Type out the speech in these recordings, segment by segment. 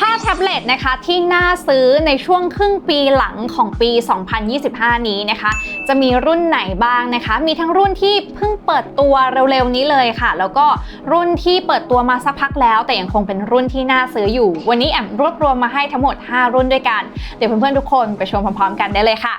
5แท็บเล็ตนะคะที่น่าซื้อในช่วงครึ่งปีหลังของปี 2025 นี้นะคะ จะมีรุ่นไหนบ้างนะคะ มีทั้งรุ่นที่เพิ่งเปิดตัวเร็วๆนี้เลยค่ะ แล้วก็รุ่นที่เปิดตัวมาสักพักแล้ว แต่ยังคงเป็นรุ่นที่น่าซื้ออยู่ วันนี้แอมรวบรวมมาให้ทั้งหมด 5 รุ่นด้วยกัน เดี๋ยวเพื่อนๆทุกคนไปชมพร้อมๆ กันได้เลยค่ะ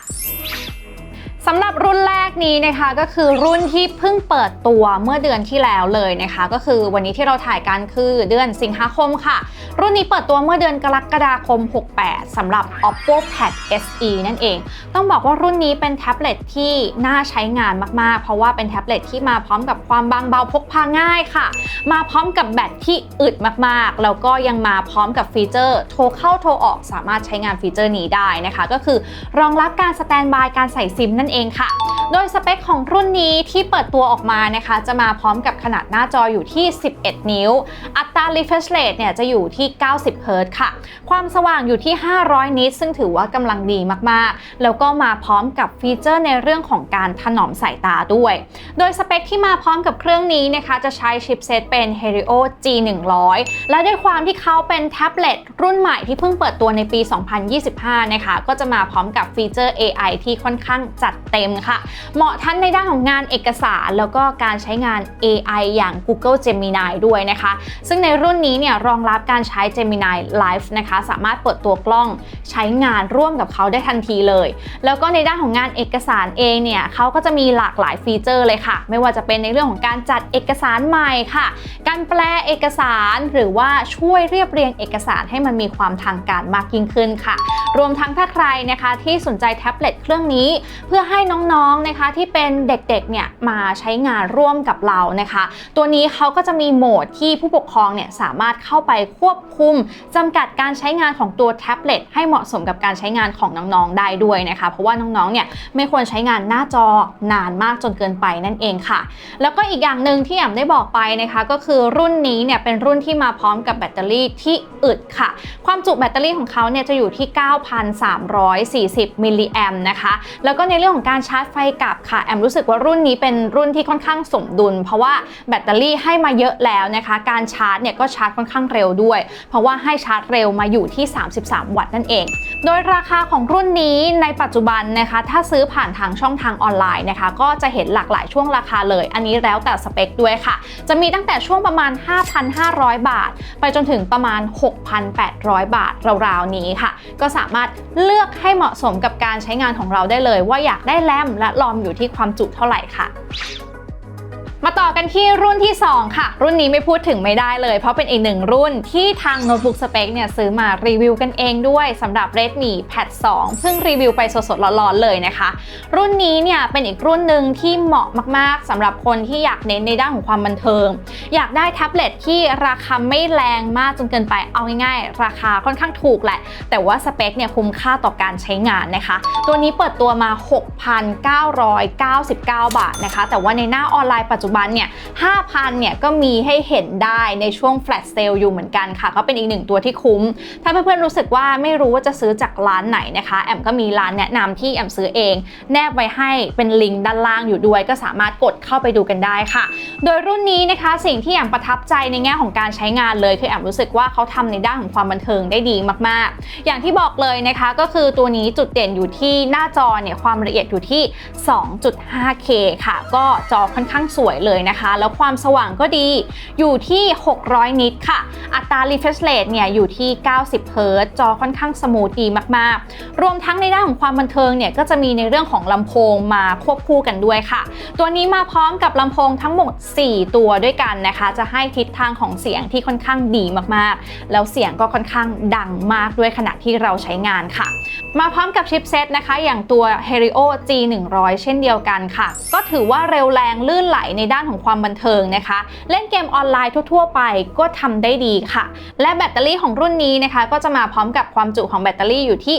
สำหรับรุ่นแรกนี้นะคะก็คือรุ่นที่เพิ่งเปิดตัวเมื่อเดือนที่แล้วเลยนะคะ ก็คือวันนี้ที่เราถ่ายกันคือเดือนสิงหาคมค่ะ รุ่นนี้เปิดตัวเมื่อเดือนกรกฎาคม 68สำหรับ Oppo Pad SE นั่นเอง ต้องบอกว่ารุ่นนี้เป็นแท็บเล็ตที่น่าใช้งานมากๆ เพราะว่าเป็นแท็บเล็ตที่มาพร้อมกับความบางเบาพกพาง่ายค่ะ มาพร้อมกับแบตที่อึดมากๆ แล้วก็ยังมาพร้อมกับฟีเจอร์ โทรเข้าโทรออกสามารถใช้งานฟีเจอร์นี้ได้นะคะ ก็คือรองรับการสแตนบายการใส่ซิมนั่นเองค่ะ โดยสเปคของรุ่นนี้ที่เปิดตัวออกมานะคะ จะมาพร้อมกับขนาดหน้าจออยู่ที่ 11 นิ้ว อัตรา refresh rate เนี่ยจะอยู่ที่ 90 Hz ค่ะ ความสว่างอยู่ที่ 500 นิตซึ่งถือว่ากำลังดีมากๆ แล้วก็มาพร้อมกับฟีเจอร์ในเรื่องของการถนอมสายตาด้วย โดยสเปคที่มาพร้อมกับเครื่องนี้นะคะ จะใช้ชิปเซตเป็น Helio G100 และด้วยความที่เขาเป็นแท็บเล็ตรุ่นใหม่ที่เพิ่งเปิดตัวในปี 2025 นะคะ ก็จะมาพร้อมกับฟีเจอร์ AI ที่ค่อนข้างจัดเต็มค่ะ เหมาะทั้งในด้านของงานเอกสารแล้วก็การใช้งาน AI อย่าง Google Gemini ด้วยนะคะ ซึ่งในรุ่นนี้เนี่ยรองรับการใช้ Gemini Live นะคะ สามารถเปิดตัวกล้องใช้งานร่วมกับเขาได้ทันทีเลย แล้วก็ในด้านของงานเอกสารเองเนี่ยเขาก็จะมีหลากหลายฟีเจอร์เลยค่ะ ไม่ว่าจะเป็นในเรื่องของการจัดเอกสารใหม่ค่ะ การแปลเอกสารหรือว่าช่วยเรียบเรียงเอกสารให้มันมีความทางการมากยิ่งขึ้นค่ะ รวมทั้งถ้าใครนะคะที่สนใจแท็บเล็ตเครื่องนี้ เพื่อให้น้องๆนะคะที่เป็นเด็กๆเนี่ยมาใช้งานร่วมกับเรานะคะ ตัวนี้เขาก็จะมีโหมดที่ผู้ปกครองเนี่ยสามารถเข้าไปควบคุมจำกัดการใช้งานของตัวแท็บเล็ตให้เหมาะสมกับการใช้งานของน้องๆได้ด้วยนะคะ เพราะว่าน้องๆเนี่ยไม่ควรใช้งานหน้าจอนานมากจนเกินไปนั่นเองค่ะ แล้วก็อีกอย่างหนึ่งที่แอมได้บอกไปนะคะก็คือรุ่นนี้เนี่ยเป็นรุ่นที่มาพร้อมกับแบตเตอรี่ที่อึดค่ะ ความจุแบตเตอรี่ของเขาเนี่ยจะอยู่ที่ 9,340มิลลิแอมนะคะแล้วก็ในเรื่องของการชาร์จไฟกลับค่ะ แอมรู้สึกว่ารุ่นนี้เป็นรุ่นที่ค่อนข้างสมดุล เพราะว่าแบตเตอรี่ให้มาเยอะแล้วนะคะ การชาร์จเนี่ยก็ชาร์จค่อนข้างเร็วด้วย เพราะว่าให้ชาร์จเร็วมาอยู่ที่ 33 วัตต์นั่นเอง โดยราคาของรุ่นนี้ในปัจจุบันนะคะ ถ้าซื้อผ่านทางช่องทางออนไลน์นะคะ ก็จะเห็นหลากหลายช่วงราคาเลย อันนี้แล้วแต่สเปคด้วยค่ะ จะมีตั้งแต่ช่วงประมาณ 5,500 บาท ไปจนถึงประมาณ 6,800 บาทราวๆนี้ค่ะ ก็สามารถเลือกให้เหมาะสมกับการใช้งานของเราได้เลยว่าอยากได้แรมและรอมอยู่ที่ความจุเท่าไหร่ค่ะ มาต่อกันที่รุ่นที่ 2 ค่ะ รุ่นนี้ไม่พูดถึงไม่ได้เลย เพราะเป็นอีกหนึ่งรุ่นที่ทางโน้ตบุ๊กสเปคเนี่ยซื้อมารีวิวกันเองด้วยสำหรับ Redmi Pad 2 เพิ่งรีวิวไปสดๆร้อนๆเลยนะคะ รุ่นนี้เนี่ยเป็นอีกรุ่นหนึ่งที่เหมาะมากๆสำหรับคนที่อยากเน้นในด้านของความบันเทิง อยากได้แท็บเล็ตที่ราคาไม่แรงมากจนเกินไปเอาง่ายๆราคาค่อนข้างถูกแหละ แต่ว่าสเปคเนี่ยคุ้มค่าต่อการใช้งานนะคะ ตัวนี้เปิดตัวมา 6,999 บาทนะคะ แต่ว่าในหน้าออนไลน์ปัจจุบันเนี่ย5,000เนี่ยก็มีให้เห็นได้ในช่วงแฟลชเซลอยู่เหมือนกันค่ะ ก็เป็นอีกหนึ่งตัวที่คุ้ม ถ้าเพื่อนๆรู้สึกว่าไม่รู้ว่าจะซื้อจากร้านไหนนะคะ แอมก็มีร้านแนะนำที่แอมซื้อเอง แนบไว้ให้เป็นลิงก์ด้านล่างอยู่ด้วย ก็สามารถกดเข้าไปดูกันได้ค่ะ โดยรุ่นนี้นะคะสิ่งที่แอมประทับใจในแง่ของการใช้งานเลยคือแอมรู้สึกว่าเขาทำในด้านของความบันเทิงได้ดีมากๆ อย่างที่บอกเลยนะคะก็คือตัวนี้จุดเด่นอยู่ที่หน้าจอเนี่ยความละเอียดอยู่ที่ 2.5K ค่ะ ก็จอค่อนข้างสวยเลยนะคะ แล้วความสว่างก็ดีอยู่ที่ 600 นิตค่ะ อัตรา refresh rate เนี่ยอยู่ที่ 90 Hz จอค่อนข้างสมูทดีมากๆ รวมทั้งในด้านของความบันเทิงเนี่ยก็จะมีในเรื่องของลำโพงมาควบคู่กันด้วยค่ะ ตัวนี้มาพร้อมกับลำโพงทั้งหมด 4 ตัวด้วยกันนะคะ จะให้ทิศทางของเสียงที่ค่อนข้างดีมากๆ แล้วเสียงก็ค่อนข้างดังมากด้วยขณะที่เราใช้งานค่ะ มาพร้อมกับชิปเซตนะคะ อย่างตัว Helio G100 เช่นเดียวกันค่ะ ก็ถือว่าเร็วแรงลื่นไหลในด้านของความบันเทิงนะคะ เล่นเกมออนไลน์ทั่ว ๆ ไปก็ทำได้ดีค่ะ และแบตเตอรี่ของรุ่นนี้นะคะก็จะมาพร้อมกับความจุของแบตเตอรี่อยู่ที่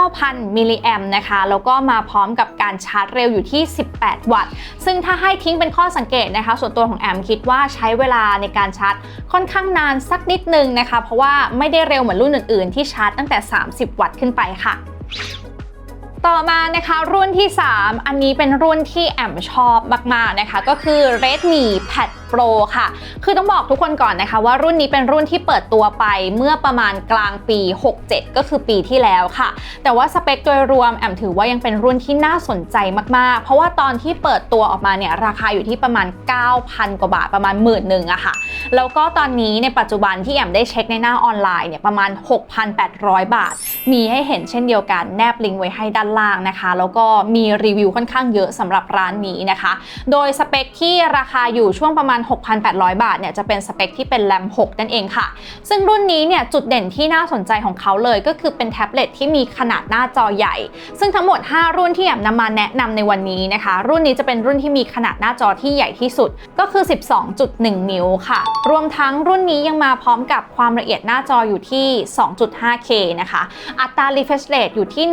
9,000 มิลลิแอมนะคะแล้วก็มาพร้อมกับการชาร์จเร็วอยู่ที่ 18 วัตต์ ซึ่งถ้าให้ทิ้งเป็นข้อสังเกตนะคะ ส่วนตัวของแอมคิดว่าใช้เวลาในการชาร์จค่อนข้างนานสักนิดนึงนะคะ เพราะว่าไม่ได้เร็วเหมือนรุ่นอื่นๆ ที่ชาร์จตั้งแต่ 30 วัตต์ขึ้นไปค่ะ ต่อมานะคะรุ่นที่ 3 อันนี้เป็นรุ่นที่แอมชอบมากๆนะคะ ก็คือ Redmi Pad Pro ค่ะ คือต้องบอกทุกคนก่อนนะคะ ว่ารุ่นนี้เป็นรุ่นที่เปิดตัวไปเมื่อประมาณกลางปี 67 ก็คือปีที่แล้วค่ะ แต่ว่าสเปคโดยรวมแอมถือว่ายังเป็นรุ่นที่น่าสนใจมาก ๆ เพราะว่าตอนที่เปิดตัวออกมาเนี่ยราคาอยู่ที่ประมาณ 9,000 กว่าบาทประมาณหมื่นหนึ่งอะค่ะ แล้วก็ตอนนี้ในปัจจุบันที่แอมได้เช็คในหน้าออนไลน์เนี่ยประมาณ 6,800 บาท มีให้เห็นเช่นเดียวกันแนบลิงก์ไว้ให้ด้านล่างนะคะ แล้วก็มีรีวิวค่อนข้างเยอะสำหรับร้านนี้นะคะ โดยสเปคที่ราคาอยู่ช่วงประมาณ6,800 บาทเนี่ยจะเป็นสเปคที่เป็นแรม6นั่นเองค่ะ ซึ่งรุ่นนี้เนี่ยจุดเด่นที่น่าสนใจของเขาเลย ก็คือเป็นแท็บเล็ตที่มีขนาดหน้าจอใหญ่ ซึ่งทั้งหมด 5 รุ่นที่แอมนำมาแนะนำในวันนี้นะคะ รุ่นนี้จะเป็นรุ่นที่มีขนาดหน้าจอที่ใหญ่ที่สุดก็คือ 12.1 นิ้วค่ะ รวมทั้งรุ่นนี้ยังมาพร้อมกับความละเอียดหน้าจออยู่ที่ 2.5K นะคะ อัตรา refresh rate อยู่ที่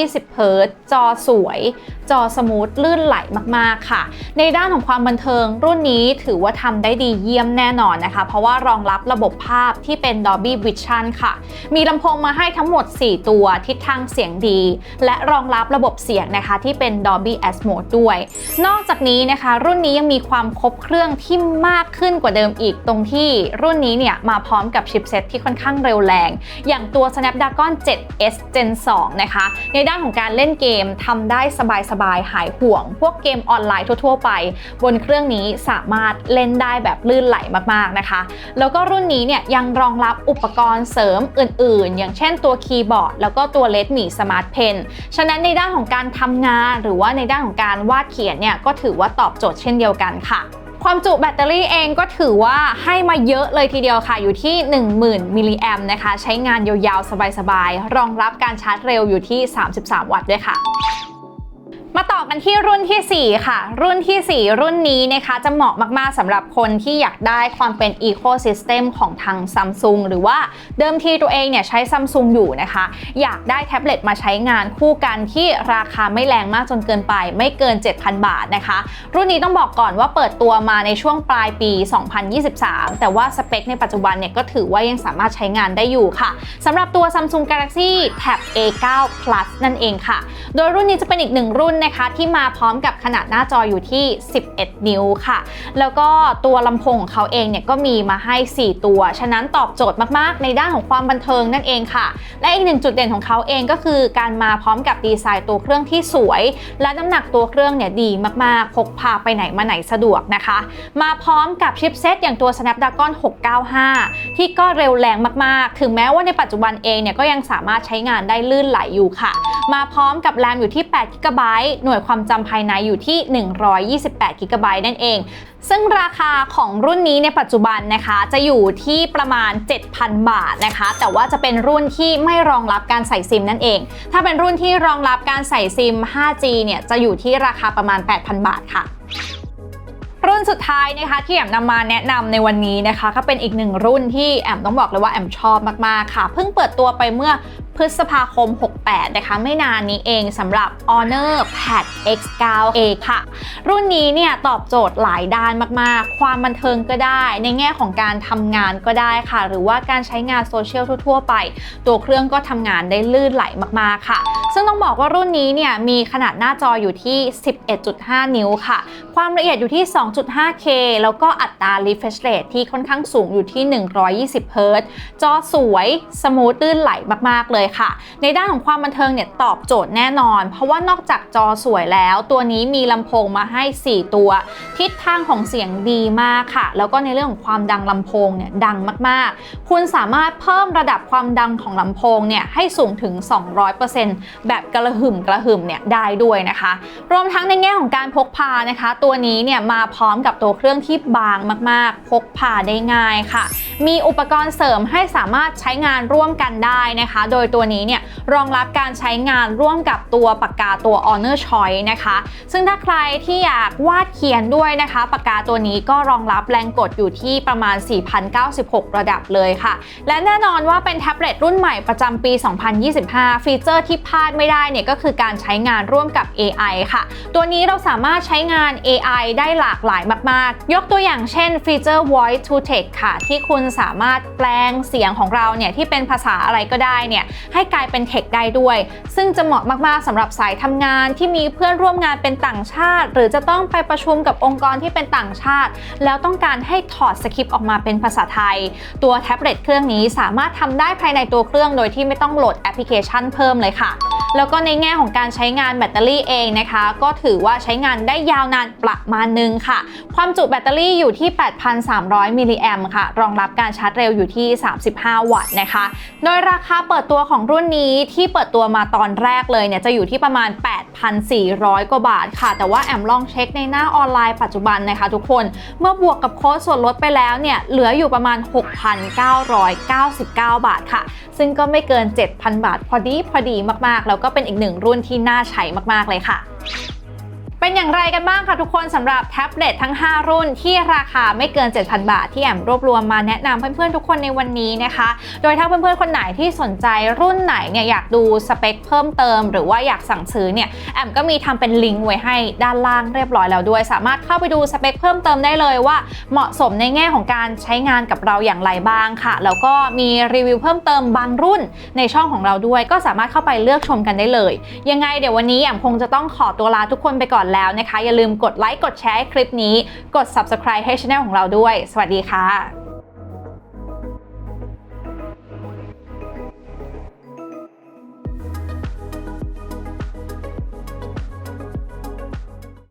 120 Hz จอสวย จอสมูทลื่นไหลมากๆค่ะ ในด้านของความบันเทิงรุ่นนี้ถือว่าทำได้ดีเยี่ยมแน่นอนนะคะ เพราะว่ารองรับระบบภาพที่เป็น Dolby Vision ค่ะ มีลำโพงมาให้ทั้งหมด 4 ตัวทิศทางเสียงดี และรองรับระบบเสียงนะคะที่เป็น Dolby Atmos ด้วย นอกจากนี้นะคะ รุ่นนี้ยังมีความครบเครื่องที่มากขึ้นกว่าเดิมอีก ตรงที่รุ่นนี้เนี่ยมาพร้อมกับชิปเซ็ตที่ค่อนข้างเร็วแรง อย่างตัว Snapdragon 7S Gen 2 นะคะ ในด้านของการเล่นเกมทำได้สบายๆหายห่วง พวกเกมออนไลน์ทั่ว ๆ ไป บนเครื่องนี้สามารถเล่นได้แบบลื่นไหลมากๆนะคะ แล้วก็รุ่นนี้เนี่ยยังรองรับอุปกรณ์เสริมอื่นๆ อย่างเช่นตัวคีย์บอร์ด แล้วก็ตัว Redmi Smart Pen ฉะนั้นในด้านของการทำงาน หรือว่าในด้านของการวาดเขียนเนี่ยก็ถือว่าตอบโจทย์เช่นเดียวกันค่ะความจุแบตเตอรี่เองก็ถือว่าให้มาเยอะเลยทีเดียวค่ะ อยู่ที่ 10,000 มิลลิแอมนะคะ ใช้งานยาวๆ สบายๆ รองรับการชาร์จเร็วอยู่ที่ 33 วัตต์ด้วยค่ะ มาต่อกันที่รุ่นที่ 4 ค่ะ รุ่นที่ 4 รุ่นนี้นะคะจะเหมาะมากๆสำหรับคนที่อยากได้ความเป็น Ecosystem ของทาง Samsung หรือว่าเดิมทีตัวเองเนี่ยใช้ Samsung อยู่นะคะ อยากได้แท็บเล็ตมาใช้งานคู่กันที่ราคาไม่แรงมากจนเกินไป ไม่เกิน 7,000 บาทนะคะ รุ่นนี้ต้องบอกก่อนว่าเปิดตัวมาในช่วงปลายปี 2023 แต่ว่าสเปคในปัจจุบันเนี่ยก็ถือว่ายังสามารถใช้งานได้อยู่ค่ะสำหรับตัว Samsung Galaxy Tab A9 Plus นั่นเองค่ะ โดยรุ่นนี้จะเป็นอีกหนึ่งรุ่นนะคะที่มาพร้อมกับขนาดหน้าจออยู่ที่ 11 นิ้วค่ะ แล้วก็ตัวลำโพงของเขาเองเนี่ยก็มีมาให้ 4 ตัว ฉะนั้นตอบโจทย์มากๆ ในด้านของความบันเทิงนั่นเองค่ะ และอีกหนึ่งจุดเด่นของเขาเองก็คือการมาพร้อมกับดีไซน์ตัวเครื่องที่สวย และน้ำหนักตัวเครื่องเนี่ยดีมากๆ พกพาไปไหนมาไหนสะดวกนะคะ มาพร้อมกับชิปเซตอย่างตัว Snapdragon 695 ที่ก็เร็วแรงมากๆ ถึงแม้ว่าในปัจจุบันเองเนี่ยก็ยังสามารถใช้งานได้ลื่นไหลอยู่ค่ะ มาพร้อมกับแรมอยู่ที่8 g b หน่วยความจำภายในอยู่ที่ 128 g b นั่นเอง ซึ่งราคาของรุ่นนี้ในปัจจุบันนะคะ จะอยู่ที่ประมาณ 7,000 บาทนะคะ แต่ว่าจะเป็นรุ่นที่ไม่รองรับการใส่ซิมนั่นเอง ถ้าเป็นรุ่นที่รองรับการใส่ซิม 5G เนี่ยจะอยู่ที่ราคาประมาณ 8,000 บาทค่ะรุ่นสุดท้ายนะคะที่แอมนำมาแนะนำในวันนี้นะคะ ก็เป็นอีกหนึ่งรุ่นที่แอมต้องบอกเลยว่าแอมชอบมากๆค่ะ เพิ่งเปิดตัวไปเมื่อ พฤษภาคม 68 นะคะ ไม่นานนี้เองสำหรับ Honor Pad X9a ค่ะ รุ่นนี้เนี่ยตอบโจทย์หลายด้านมากๆ ความบันเทิงก็ได้ ในแง่ของการทำงานก็ได้ค่ะ หรือว่าการใช้งานโซเชียลทั่วๆไป ตัวเครื่องก็ทำงานได้ลื่นไหลมากๆค่ะ ซึ่งต้องบอกว่ารุ่นนี้เนี่ยมีขนาดหน้าจออยู่ที่ 11.5 นิ้วค่ะ ความละเอียดอยู่ที่ 2.5K แล้วก็อัตรา refresh rate ที่ค่อนข้างสูงอยู่ที่ 120 Hz จอสวย สมูทลื่นไหลมากๆเลยค่ะ ในด้านของความบันเทิงเนี่ยตอบโจทย์แน่นอน เพราะว่านอกจากจอสวยแล้ว ตัวนี้มีลำโพงมาให้ 4 ตัว ทิศทางของเสียงดีมากค่ะ แล้วก็ในเรื่องของความดังลำโพงเนี่ยดังมากๆ คุณสามารถเพิ่มระดับความดังของลำโพงเนี่ยให้สูงถึง 200%แบบกระหึ่มกระหึ่มเนี่ยได้ด้วยนะคะ รวมทั้งในแง่ของการพกพานะคะ ตัวนี้เนี่ยมาพร้อมกับตัวเครื่องที่บางมาก ๆ พกพาได้ง่ายค่ะ มีอุปกรณ์เสริมให้สามารถใช้งานร่วมกันได้นะคะ โดยตัวนี้เนี่ยรองรับการใช้งานร่วมกับตัวปากกาตัว Honor Choice นะคะ ซึ่งถ้าใครที่อยากวาดเขียนด้วยนะคะ ปากกาตัวนี้ก็รองรับแรงกดอยู่ที่ประมาณ 4,096 ระดับเลยค่ะ และแน่นอนว่าเป็นแท็บเล็ตรุ่นใหม่ประจำปี 2025 ฟีเจอร์ที่พลาดไม่ได้เนี่ยก็คือการใช้งานร่วมกับ AI ค่ะ ตัวนี้เราสามารถใช้งาน AI ได้หลากหลายมาก ๆ ยกตัวอย่างเช่นฟีเจอร์ voice to text ค่ะ ที่คุณสามารถแปลงเสียงของเราเนี่ยที่เป็นภาษาอะไรก็ได้เนี่ยให้กลายเป็นเทคได้ด้วย ซึ่งจะเหมาะมากๆสำหรับสายทำงานที่มีเพื่อนร่วมงานเป็นต่างชาติ หรือจะต้องไปประชุมกับองค์กรที่เป็นต่างชาติ แล้วต้องการให้ถอดสคริปต์ออกมาเป็นภาษาไทย ตัวแท็บเล็ตเครื่องนี้สามารถทำได้ภายในตัวเครื่องโดยที่ไม่ต้องโหลดแอปพลิเคชันเพิ่มเลยค่ะ แล้วก็ในแง่ของการใช้งานแบตเตอรี่เองนะคะ ก็ถือว่าใช้งานได้ยาวนานประมาณนึงค่ะ ความจุแบตเตอรี่อยู่ที่ 8,300 มิลลิแอมค่ะ รองรับการชาร์จเร็วอยู่ที่ 35 วัตต์นะคะ โดยราคาเปิดตัวของรุ่นนี้ที่เปิดตัวมาตอนแรกเลยเนี่ยจะอยู่ที่ประมาณ 8 8,400 กว่าบาทค่ะ แต่ว่าแอมลองเช็คในหน้าออนไลน์ปัจจุบันนะคะทุกคน เมื่อบวกกับโค้ดส่วนลดไปแล้วเนี่ย เหลืออยู่ประมาณ 6,999 บาทค่ะ ซึ่งก็ไม่เกิน 7,000 บาทพอดีพอดีมากๆ แล้วก็เป็นอีกหนึ่งรุ่นที่น่าใช้มากๆเลยค่ะ เป็นอย่างไรกันบ้างคะทุกคนสำหรับแท็บเล็ตทั้ง 5 รุ่นที่ราคาไม่เกิน 7,000 บาทที่แอมรวบรวมมาแนะนำเพื่อนๆทุกคนในวันนี้นะคะ โดยถ้าเพื่อนๆคนไหนที่สนใจรุ่นไหนเนี่ยอยากดูสเปคเพิ่มเติม หรือว่าอยากสั่งซื้อเนี่ยแอมก็มีทำเป็นลิงก์ไว้ให้ด้านล่างเรียบร้อยแล้วด้วย สามารถเข้าไปดูสเปคเพิ่มเติมได้เลยว่าเหมาะสมในแง่ของการใช้งานกับเราอย่างไรบ้างค่ะ แล้วก็มีรีวิวเพิ่มเติมบางรุ่นในช่องของเราด้วย ก็สามารถเข้าไปเลือกชมกันได้เลย ยังไงเดี๋ยววันนี้แอมคงจะต้องขอตัวลาทุกคนไปก่อนแล้วนะคะ อย่าลืมกดไลค์กดแชร์คลิปนี้ กด subscribe ให้ช anel ของเราด้วย สวัสดีค่ะ